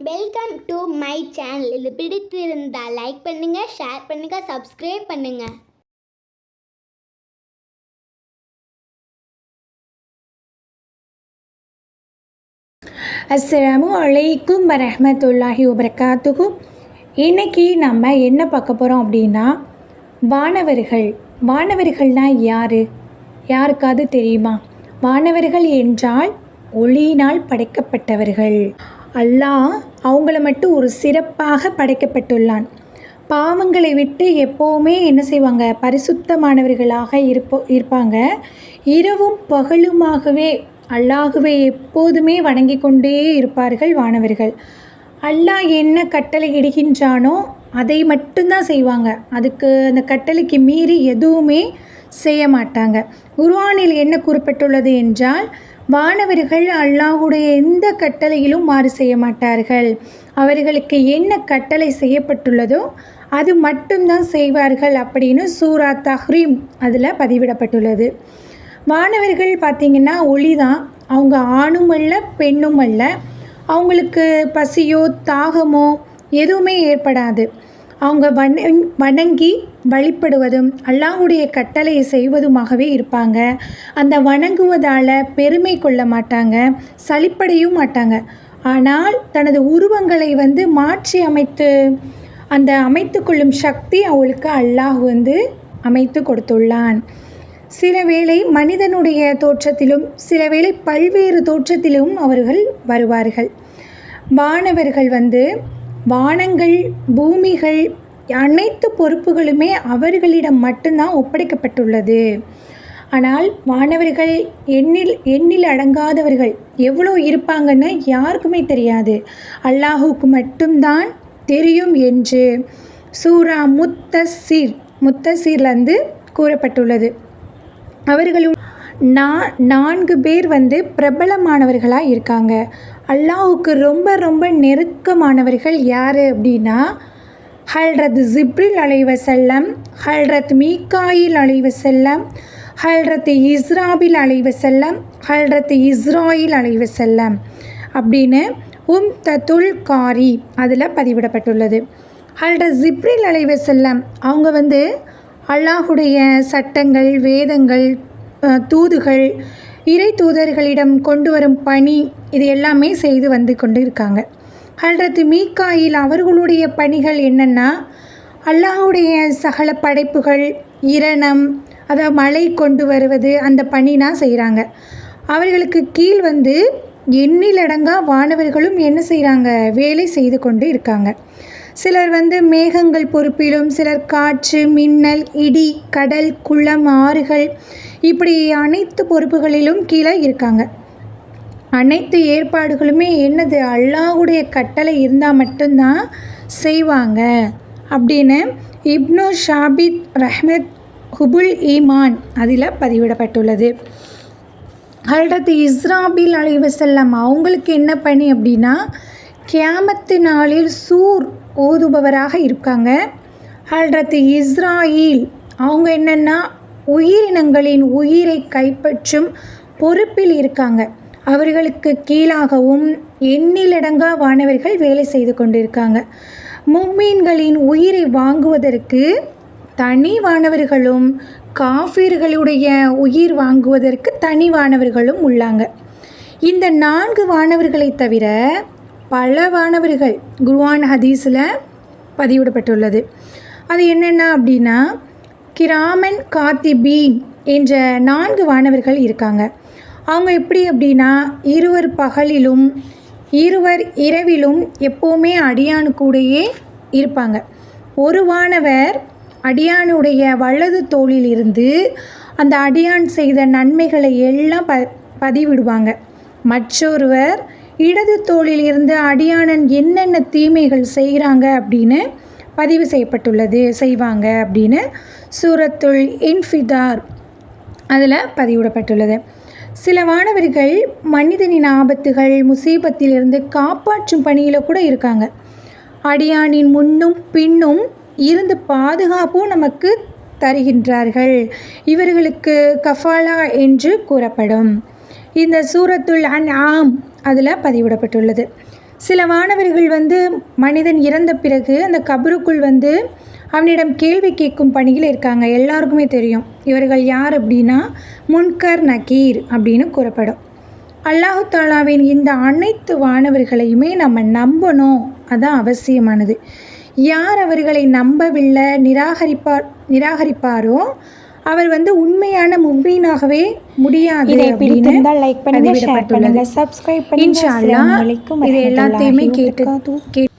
Welcome to my channel இது பிடித்திருந்தால் like பண்ணுங்கள் ஷேர் பண்ணுங்கள் சப்ஸ்கிரைப் பண்ணுங்கள் அஸ்ஸலாமு அலைக்கும் வரமத்துல்லாஹி வபரகாத்துஹு இன்னைக்கு நம்ம என்ன பார்க்க போகிறோம் அப்படின்னா வானவர்கள். வானவர்கள்னா யார்? யாருக்காவது தெரியுமா? வானவர்கள் என்றால் ஒளியினால் படைக்கப்பட்டவர்கள். அல்லாஹ் அவங்கள மட்டும் ஒரு சிறப்பாக படைக்கப்பட்டுள்ளான். பாவங்களை விட்டு எப்போவுமே என்ன செய்வாங்க? பரிசுத்தமானவர்களாக இருப்போ இருப்பாங்க. இரவும் பகலுமாகவே அல்லாஹுவை எப்போதுமே வணங்கி கொண்டே இருப்பார்கள் வானவர்கள். அல்லாஹ் என்ன கட்டளை இடுகின்றானோ அதை மட்டும்தான் செய்வாங்க. அதுக்கு அந்த கட்டளைக்கு மீறி எதுவுமே செய்ய மாட்டாங்க. குர்ஆனில் என்ன குறிப்பிட்டுள்ளது என்றால் வானவர்கள் அல்லாஹுடைய எந்த கட்டளையிலும் மாறு செய்ய மாட்டார்கள். அவர்களுக்கு என்ன கட்டளை செய்யப்பட்டுள்ளதோ அது மட்டும்தான் செய்வார்கள் அப்படின்னு சூரா தஹ்ரீம் அதில் பதிவிடப்பட்டுள்ளது. வானவர்கள் பார்த்திங்கன்னா ஒளி தான் அவங்க ஆணும் அல்ல பெண்ணும் அல்ல. அவங்களுக்கு பசியோ தாகமோ எதுவுமே ஏற்படாது. அவங்க வணங் வணங்கி வழிபடுவதும் அல்லாஹ்வுடைய கட்டளையை செய்வதுமாகவே இருப்பாங்க. அந்த வணங்குவதால் பெருமை கொள்ள மாட்டாங்க சலிப்படையும் மாட்டாங்க. ஆனால் தனது உருவங்களை வந்து மாற்றி அமைத்து அந்த அமைத்து கொள்ளும் சக்தி அவளுக்கு அல்லாஹ் வந்து அமைத்து கொடுத்துள்ளான். சில வேளை மனிதனுடைய தோற்றத்திலும் சில வேளை பல்வேறு தோற்றத்திலும் அவர்கள் வருவார்கள். வானவர்கள் வந்து வானங்கள் பூமிகள் அனைத்து பொறுப்புகளுமே அவர்களிடம் மட்டும்தான் ஒப்படைக்கப்பட்டுள்ளது. ஆனால் வானவர்கள் எண்ணில் எண்ணில் அடங்காதவர்கள் எவ்வளோ இருப்பாங்கன்னு யாருக்குமே தெரியாது. அல்லாஹுக்கு மட்டும்தான் தெரியும் என்று சூரா முத்தசீர் முத்தசீர்லேருந்து கூறப்பட்டுள்ளது. அவர்களும் நா நான்கு பேர் வந்து பிரபலமானவர்களாக இருக்காங்க. அல்லாஹுக்கு ரொம்ப ரொம்ப நெருக்கமானவர்கள் யார் அப்படின்னா ஹல்ரத் ஜிப்ரில் அலைவசல்லம் ஹல்ரத் மீகாயில் அலைவசல்லம் ஹல்ரத் இஸ்ராபில் அலைவசல்லம் ஹல்ரத் இஸ்ராயில் அலைவசல்லம் அப்படின்னு உம் தத்துல் காரி அதில் பதிவிடப்பட்டுள்ளது. ஹல்ரத் ஜிப்ரில் அலைவசல்லம் அவங்க வந்து அல்லாஹுடைய சட்டங்கள் வேதங்கள் தூதுகள் இறை தூதர்களிடம் கொண்டு வரும் பணி இது எல்லாமே செய்து வந்து கொண்டு இருக்காங்க ஹல்ரத் மீக்காயில் அவர்களுடைய பணிகள் என்னென்னா அல்லாஹுடைய சகல படைப்புகள் இரணம் அதை மழை கொண்டு வருவது அந்த பணினா செய்கிறாங்க அவர்களுக்கு கீழ் வந்து எண்ணிலடங்கா வானவர்களும் என்ன செய்கிறாங்க வேலை செய்து கொண்டு இருக்காங்க. சிலர் வந்து மேகங்கள் பொறுப்பிலும் சிலர் காற்று மின்னல் இடி கடல் குளம் ஆறுகள் இப்படி அனைத்து பொறுப்புகளிலும் கீழே இருக்காங்க. அனைத்து ஏற்பாடுகளுமே என்னது? அல்லாஹ்வுடைய கட்டளை இருந்தால் மட்டும்தான் செய்வாங்க. அப்படின்னு இப்னு ஷாபித் ரஹ்மத் ஹுபுல் ஈமான் அதில் பதிவிடப்பட்டுள்ளது. ஹல்ரத் இஸ்ராபில் அலைவசல்லம் அவங்களுக்கு என்ன பணி அப்படின்னா கியாமத்து நாளில் சூர் ஓதுபவராக இருக்காங்க. ஹல்ரத்து இஸ்ராயில் அவங்க என்னென்னா உயிரினங்களின் உயிரை கைப்பற்றும் பொறுப்பில் இருக்காங்க. அவர்களுக்கு கீழாகவும் எண்ணிலடங்கா வானவர்கள் வேலை செய்து கொண்டிருக்காங்க. மும்மீன்களின் உயிரை வாங்குவதற்கு தனி வானவர்களும் காஃபிர்களுடைய உயிர் வாங்குவதற்கு தனி வானவர்களும் உள்ளாங்க. இந்த நான்கு வானவர்களை தவிர பல வானவர்கள் குருவான் ஹதீஸில் பதிவிடப்பட்டுள்ளது. அது என்னென்ன அப்படின்னா கிராமன் காத்திபீன் என்ற நான்கு வானவர்கள் இருக்காங்க. அவங்க எப்படி அப்படின்னா இருவர் பகலிலும் இருவர் இரவிலும் எப்போவுமே அடியானு இருப்பாங்க. ஒரு வானவர் அடியானுடைய வலது தோளில் இருந்து அந்த அடியான் செய்த நன்மைகளை எல்லாம் ப பதிவிடுவாங்க. மற்றொருவர் இடது தோளில் இருந்து அடியானன் என்னென்ன தீமைகள் செய்கிறாங்க அப்படின்னு பதிவு செய்யப்பட்டுள்ளது. செய்வாங்க அப்படின்னு சூரத்துல் இன்ஃபிதார் அதில் பதிவிடப்பட்டுள்ளது. சில மாணவர்கள் மனிதனின் ஆபத்துகள் முசீபத்திலிருந்து காப்பாற்றும் பணியில் கூட இருக்காங்க. அடியானின் முன்னும் பின்னும் இருந்து பாதுகாப்பும் நமக்கு தருகின்றார்கள். இவர்களுக்கு கஃபாலா என்று கூறப்படும். இந்த சூரத்துல் அன் ஆம் அதில் பதிவிடப்பட்டுள்ளது. சில மாணவர்கள் வந்து மனிதன் இறந்த பிறகு அந்த கபருக்குள் வந்து அவனிடம் கேள்வி கேட்கும் பணியில் இருக்காங்க. எல்லாருக்குமே தெரியும். இவர்கள் யார் அப்படின்னா முன்கர் நக்கீர் அப்படின்னு கூறப்படும். அல்லாஹு தாலாவின் இந்த அனைத்து வானவர்களையுமே நம்ம நம்பணும். அதான் அவசியமானது. யார் அவர்களை நம்பவில்லை நிராகரிப்பார் நிராகரிப்பாரோ அவர் வந்து உண்மையான முக்மீனாகவே முடியாது இதை அப்படின்னு பிடித்திருந்தால் லைக் பண்ணுங்க ஷேர். பண்ணுங்க சப்ஸ்கிரைப் பண்ணுங்க இன்ஷா அல்லாஹ் இது எல்லாத்தையுமே கேட்டு. கேட்டு